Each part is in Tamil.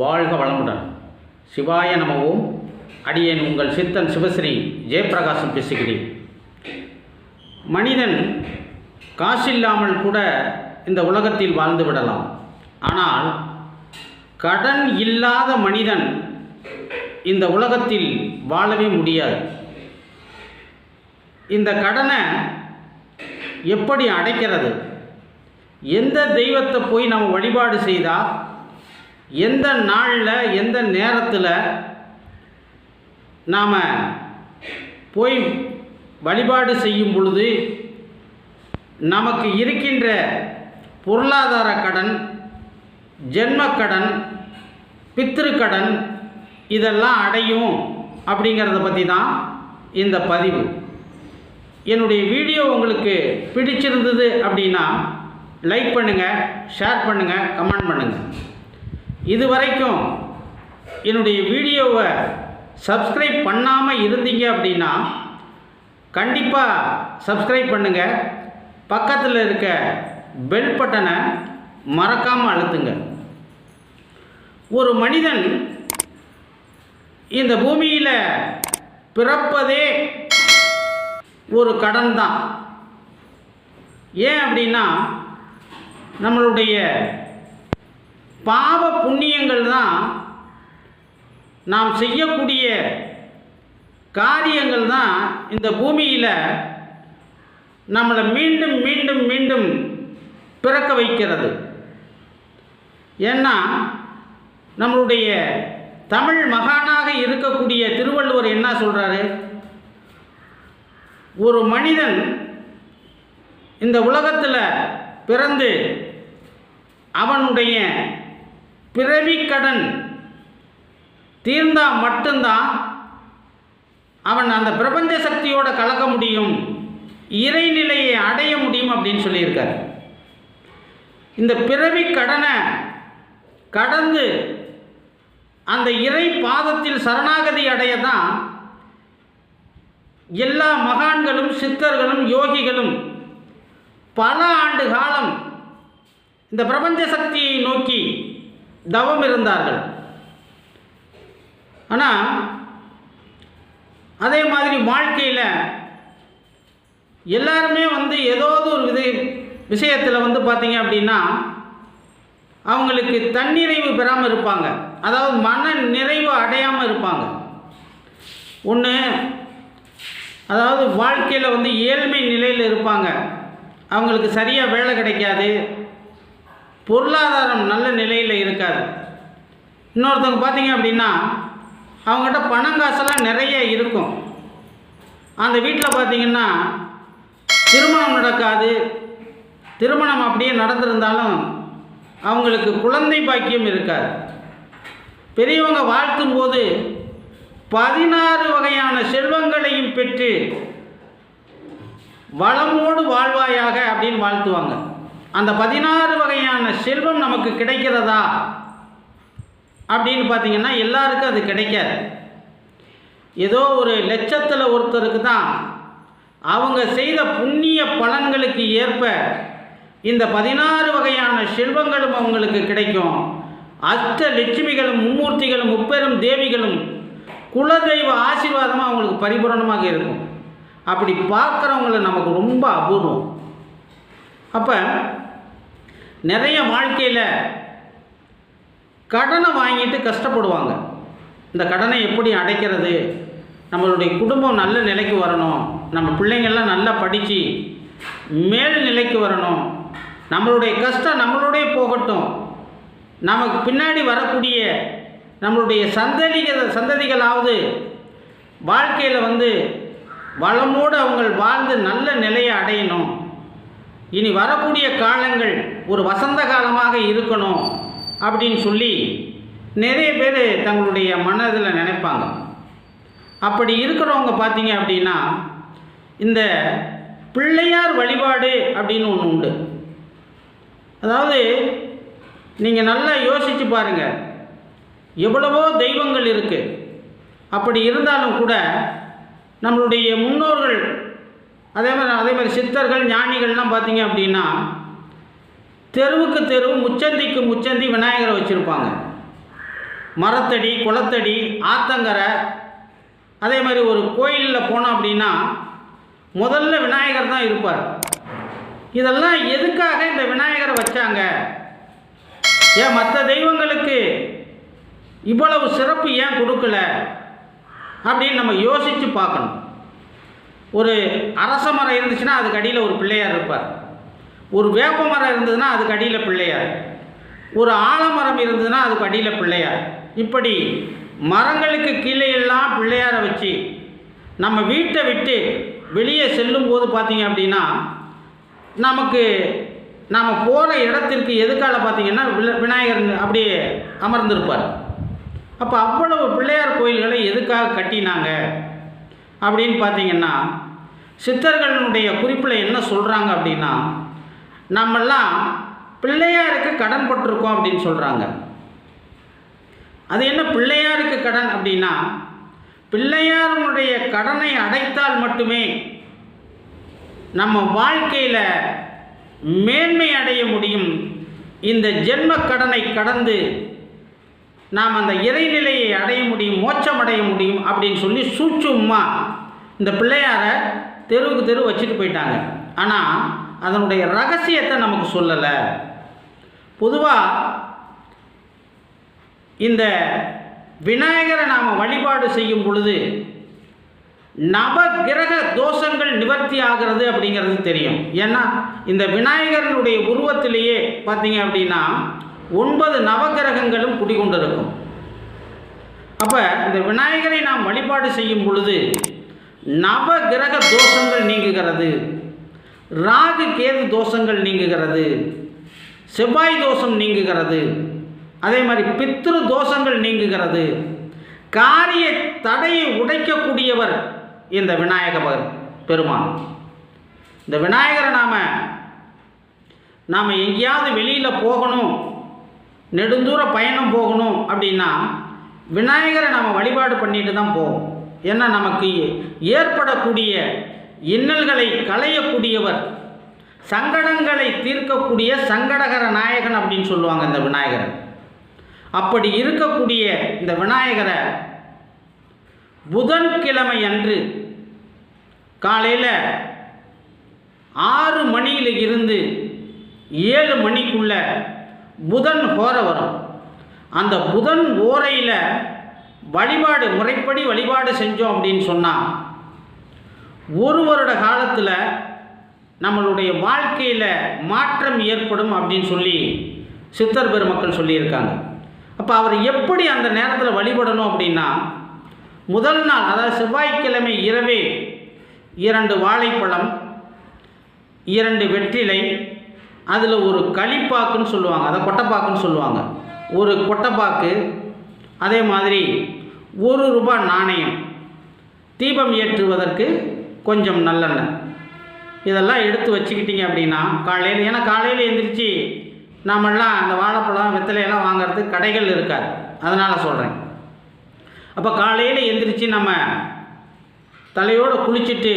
வாழ்க வளமுடன். சிவாய நமவும் அடியேன் உங்கள் சித்தன் சிவஸ்ரீ ஜெயபிரகாசம் பேசுகிறேன். மனிதன் காசில்லாமல் கூட இந்த உலகத்தில் வாழ்ந்து விடலாம். ஆனால் கடன் இல்லாத மனிதன் இந்த உலகத்தில் வாழவே முடியாது. இந்த கடனை எப்படி அடைக்கிறது? எந்த தெய்வத்தை போய் நம்ம வழிபாடு செய்தால் எந்த நாளில் எந்த நேரத்தில் நாம் போய் வழிபாடு செய்யும் பொழுது நமக்கு இருக்கின்ற பொருளாதார கடன் ஜென்மக்கடன் பித்திருக்கடன் இதெல்லாம் அடையும் அப்படிங்கிறத பற்றி தான் இந்த பதிவு. என்னுடைய வீடியோ உங்களுக்கு பிடிச்சிருந்தது அப்படின்னா லைக் பண்ணுங்கள் ஷேர் பண்ணுங்கள் கமெண்ட் பண்ணுங்கள் இது வரைக்கும் என்னுடைய வீடியோவை சப்ஸ்கிரைப் பண்ணாமல் இருந்தீங்க அப்படின்னா கண்டிப்பாக சப்ஸ்கிரைப் பண்ணுங்கள் பக்கத்தில் இருக்க பெல் பட்டனை மறக்காமல் அழுத்துங்க. ஒரு மனிதன் இந்த பூமியில் பிறப்பதே ஒரு கடன் தான் ஏன் அப்படின்னா நம்மளுடைய பாவ புண்ணியங்கள் தான் நாம் செய்யக்கூடிய காரியங்கள் தான் இந்த பூமியில் நம்மளை மீண்டும் மீண்டும் மீண்டும் பிறக்க வைக்கிறது. ஏன்னா நம்மளுடைய தமிழ் மகானாக இருக்கக்கூடிய திருவள்ளுவர் என்ன சொல்கிறாரு ஒரு மனிதன் இந்த உலகத்தில் பிறந்து அவனுடைய பிறவி கடன் தீர்ந்தால் மட்டும்தான் அவன் அந்த பிரபஞ்ச சக்தியோட கலக்க முடியும் இறைநிலையை அடைய முடியும் அப்படின்னு சொல்லியிருக்கார். இந்த பிறவி கடனை கடந்து அந்த இறை பாதத்தில் சரணாகதி அடைய தான் எல்லா மகான்களும் சித்தர்களும் யோகிகளும் பல ஆண்டு காலம் இந்த பிரபஞ்ச சக்தியை நோக்கி தவம் இருந்தார்கள். ஆனால் அதே மாதிரி வாழ்க்கையில் எல்லாருமே வந்து ஏதாவது ஒரு விதை விஷயத்தில் வந்து பார்த்தீங்க அப்படின்னா அவங்களுக்கு தன்னிறைவு பெறாமல் இருப்பாங்க. அதாவது மன நிறைவு அடையாமல் இருப்பாங்க. ஒன்று அதாவது வாழ்க்கையில் வந்து ஏழ்மை நிலையில் இருப்பாங்க. அவங்களுக்கு சரியாக வேலை கிடைக்காது. பொருளாதாரம் நல்ல நிலையில் இருக்காது. இன்னொருத்தவங்க பார்த்தீங்க அப்படின்னா அவங்ககிட்ட பணம் காசெல்லாம் நிறைய இருக்கும். அந்த வீட்டில் பார்த்தீங்கன்னா திருமணம் நடக்காது. திருமணம் அப்படியே நடந்திருந்தாலும் அவங்களுக்கு குழந்தை பாக்கியம் இருக்காது. பெரியவங்க வாழ்த்தும் போது பதினாறு வகையான செல்வங்களையும் பெற்று வளமோடு வாழ்வாயாக அப்படின்னு வாழ்த்துவாங்க. அந்த பதினாறு வகையான செல்வம் நமக்கு கிடைக்கிறதா? அப்படின்னு பார்த்தீங்கன்னா எல்லாருக்கும் அது கிடைக்காது. ஏதோ ஒரு லட்சத்தில் ஒருத்தருக்கு தான் அவங்க செய்த புண்ணிய பலன்களுக்கு ஏற்ப இந்த பதினாறு வகையான செல்வங்களும் அவங்களுக்கு கிடைக்கும். அஷ்ட லட்சுமிகளும் மும்மூர்த்திகளும் முப்பெரும் தேவிகளும் குலதெய்வ ஆசீர்வாதமாக அவங்களுக்கு பரிபூரணமாக இருக்கும். அப்படி பார்க்குறவங்கள நமக்கு ரொம்ப அபூர்வம். அப்போ நிறைய வாழ்க்கையில் கடனை வாங்கிட்டு கஷ்டப்படுவாங்க. இந்த கடனை எப்படி அடைக்கிறது? நம்மளுடைய குடும்பம் நல்ல நிலைக்கு வரணும். நம்ம பிள்ளைங்கள்லாம் நல்லா படித்து மேல் நிலைக்கு வரணும். நம்மளுடைய கஷ்டம் நம்மளோடய போகட்டும். நமக்கு பின்னாடி வரக்கூடிய நம்மளுடைய சந்ததிகள் சந்ததிகளாவது வாழ்க்கையில் வந்து வளமோடு அவங்க வாழ்ந்து நல்ல நிலையை அடையணும். இனி வரக்கூடிய காலங்கள் ஒரு வசந்த காலமாக இருக்கணும் அப்படின்னு சொல்லி நிறைய பேர் தங்களுடைய மனதில் நினைப்பாங்க. அப்படி இருக்கிறவங்க பார்த்தீங்க அப்படின்னா இந்த பிள்ளையார் வழிபாடு அப்படின்னு ஒன்று உண்டு. அதாவது நீங்கள் நல்லா யோசித்து பாருங்கள் எவ்வளவோ தெய்வங்கள் இருக்குது அப்படி இருந்தாலும் கூட நம்மளுடைய முன்னோர்கள் அதே மாதிரி அதே மாதிரி சித்தர்கள் ஞானிகள்லாம் பார்த்தீங்க அப்படின்னா தெருவுக்கு தெரு முச்சந்திக்கு முச்சந்தி விநாயகரை வச்சுருப்பாங்க. மரத்தடி குளத்தடி ஆத்தங்கரை. அதே மாதிரி ஒரு கோயிலில் போனோம் அப்படின்னா முதல்ல விநாயகர் தான் இருப்பார். இதெல்லாம் எதுக்காக இந்த விநாயகரை வச்சாங்க? ஏன் மற்ற தெய்வங்களுக்கு இவ்வளவு சிறப்பு ஏன் கொடுக்கல? அப்படின்னு நம்ம யோசித்து பார்க்கணும். ஒரு அரச மரம் இருந்துச்சுன்னா அதுக்கு அடியில் ஒரு பிள்ளையார் இருப்பார். ஒரு வேப்ப மரம் இருந்ததுன்னா அதுக்கு அடியில் பிள்ளையார். ஒரு ஆலமரம் இருந்ததுன்னா அதுக்கு அடியில் பிள்ளையார். இப்படி மரங்களுக்கு கீழே எல்லாம் பிள்ளையாரை வச்சு நம்ம வீட்டை விட்டு வெளியே செல்லும்போது பார்த்தீங்க அப்படின்னா நமக்கு நாம் போகிற இடத்திற்கு எதுக்கால பார்த்தீங்கன்னா விநாயகர் அப்படியே அமர்ந்திருப்பார். அப்போ அவ்வளவு பிள்ளையார் கோயில்களை எதுக்காக கட்டினாங்க? அப்படின்னு பார்த்தீங்கன்னா சித்தர்களுடைய குறிப்பில் என்ன சொல்கிறாங்க அப்படின்னா நம்மெல்லாம் பிள்ளையாருக்கு கடன் பட்டிருக்கோம் அப்படின்னு சொல்கிறாங்க அது என்ன பிள்ளையாருக்கு கடன் அப்படின்னா பிள்ளையாருடைய கடனை அடைத்தால் மட்டுமே நம்ம வாழ்க்கையில் மேன்மை அடைய முடியும். இந்த ஜென்ம கடனை கடந்து நாம் அந்த இறைநிலையை அடைய முடியும் மோட்சம் அடைய முடியும் அப்படின்னு சொல்லி சூட்சுமா இந்த பிள்ளையாரை தெருவுக்கு தெரு வச்சுட்டு போயிட்டாங்க. ஆனால் அதனுடைய ரகசியத்தை நமக்கு சொல்லலை. பொதுவாக இந்த விநாயகரை நாம் வழிபாடு செய்யும் பொழுது நவகிரக தோஷங்கள் நிவர்த்தி ஆகிறது அப்படிங்கிறது தெரியும். ஏன்னா இந்த விநாயகரனுடைய உருவத்திலேயே பார்த்தீங்க அப்படின்னா ஒன்பது நவகிரகங்களும் குடிகொண்டிருக்கும். அப்போ இந்த விநாயகரை நாம் வழிபாடு செய்யும் பொழுது நவகிரக தோஷங்கள் நீங்குகிறது. ராகு கேது தோஷங்கள் நீங்குகிறது. செவ்வாய் தோஷம் நீங்குகிறது. அதே மாதிரி பித்ரு தோஷங்கள் நீங்குகிறது. காரிய தடையை உடைக்கக்கூடியவர் இந்த விநாயக பெருமான். இந்த விநாயகரை நாம் நாம் எங்கேயாவது வெளியில் போகணும் நெடுந்தூர பயணம் போகணும் அப்படின்னா விநாயகரை நாம் வழிபாடு பண்ணிட்டு தான் போவோம். ஏன்னா நமக்கு? ஏற்படக்கூடிய இன்னல்களை களையக்கூடியவர் சங்கடங்களை தீர்க்கக்கூடிய சங்கடகர நாயகன் அப்படின்னு சொல்லுவாங்க இந்த விநாயகரை. அப்படி இருக்கக்கூடிய இந்த விநாயகரை புதன்கிழமை அன்று காலையில் ஆறு மணியில் இருந்து ஏழு மணிக்குள்ள புதன் ஹோரை வரும். அந்த புதன் ஓரையில் வழிபாடு முறைப்படி வழிபாடு செஞ்சோம் அப்படின்னு சொன்னால் ஒரு வருட காலத்தில் நம்மளுடைய வாழ்க்கையில் மாற்றம் ஏற்படும் அப்படின்னு சொல்லி சித்தர் பெருமக்கள் சொல்லியிருக்காங்க. அப்போ அவர் எப்படி அந்த நேரத்தில் வழிபடணும் அப்படின்னா முதல் நாள் அதாவது செவ்வாய்க்கிழமை இரவே இரண்டு வாழைப்பழம் இரண்டு வெற்றிலை அதில் ஒரு களிப்பாக்குன்னு சொல்லுவாங்க. அதை கொட்டைப்பாக்குன்னு சொல்லுவாங்க. ஒரு கொட்டைப்பாக்கு அதே மாதிரி ஒரு ரூபாய் நாணயம் தீபம் ஏற்றுவதற்கு கொஞ்சம் நல்லெண்ணெய். இதெல்லாம் எடுத்து வச்சுக்கிட்டிங்க அப்படின்னா காலையில் ஏன்னா காலையில் எந்திரிச்சு நாமெல்லாம் அந்த வாழைப்பழம் வெத்தலையெல்லாம் வாங்குறதுக்கு கடைகள் இருக்காது. அதனால் சொல்கிறேன் அப்போ காலையில் எந்திரிச்சு நம்ம தலையோடு குளிச்சுட்டு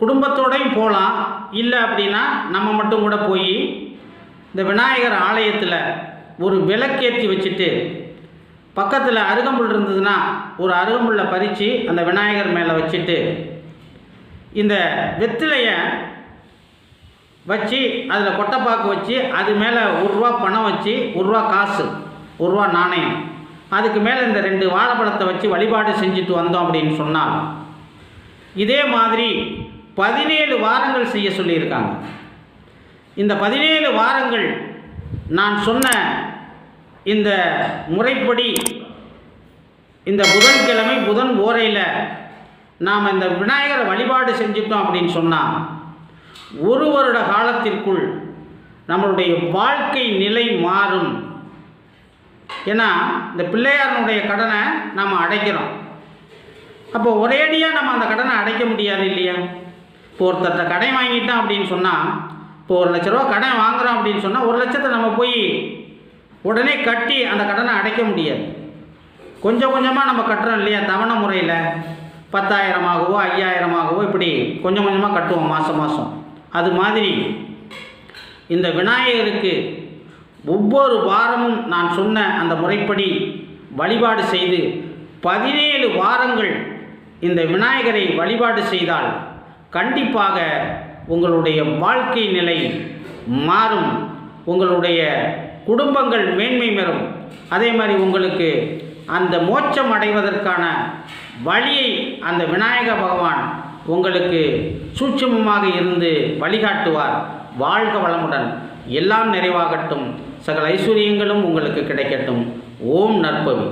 குடும்பத்தோடையும் போகலாம் இல்லை அப்படின்னா நம்ம மட்டும் கூட போய் இந்த விநாயகர் ஆலயத்தில் ஒரு விளக்கேற்றி வச்சுட்டு பக்கத்தில் அருகம்புல் இருந்ததுன்னா ஒரு அருகம்புல்லை பறித்து அந்த விநாயகர் மேலே வச்சுட்டு இந்த வெத்திலையை வச்சு அதில் கொட்டைப்பாக்கு வச்சு அது மேலே ஒரு ரூபா பணம் வச்சு ஒரு ரூபா காசு ஒரு ரூபா நாணயம். அதுக்கு மேலே இந்த ரெண்டு வாழைப்பழத்தை வச்சு வழிபாடு செஞ்சுட்டு வந்தோம் அப்படின்னு சொன்னால் இதே மாதிரி பதினேழு வாரங்கள் செய்ய சொல்லியிருக்காங்க. இந்த பதினேழு வாரங்கள் நான் சொன்ன இந்த முறைப்படி இந்த புதன்கிழமை புதன் ஓரையில் நாம் இந்த விநாயகரை வழிபாடு செஞ்சுட்டோம் அப்படின்னு சொன்னால் ஒரு வருட காலத்திற்குள் நம்மளுடைய வாழ்க்கை நிலை மாறும். ஏன்னா இந்த பிள்ளையாரனுடைய கடனை நாம் அடைக்கிறோம். அப்போ ஒரேடியாக நம்ம அந்த கடனை அடைக்க முடியாது இல்லையா? இப்போ ஒருத்தர்கிட்ட கடன் வாங்கிட்டோம் அப்படின்னு சொன்னால் இப்போ ஒரு லட்ச ரூபா கடன் வாங்குகிறோம் அப்படின்னு சொன்னால் ஒரு லட்சத்தை நம்ம போய் உடனே கட்டி அந்த கடனை அடைக்க முடியாது. கொஞ்சம் கொஞ்சமாக நம்ம கட்டுறோம் இல்லையா? தவணை முறையில் பத்தாயிரமாகவோ ஐயாயிரமாகவோ இப்படி கொஞ்சம் கொஞ்சமாக கட்டுவோம் மாதம் மாதம் அது மாதிரி இந்த விநாயகருக்கு ஒவ்வொரு வாரமும் நான் சொன்ன அந்த முறைப்படி வழிபாடு செய்து பதினேழு வாரங்கள் இந்த விநாயகரை வழிபாடு செய்தால் கண்டிப்பாக உங்களுடைய வாழ்க்கை நிலை மாறும். உங்களுடைய குடும்பங்கள் மேன்மை பெறும். அதே மாதிரி உங்களுக்கு அந்த மோட்சம் அடைவதற்கான வழியை அந்த விநாயக பகவான் உங்களுக்கு சூட்சமமாக இருந்து வழிகாட்டுவார். வாழ்க வளமுடன். எல்லாம் நிறைவாகட்டும். சகல ஐஸ்வர்யங்களும் உங்களுக்கு கிடைக்கட்டும். ஓம் நற்பவி.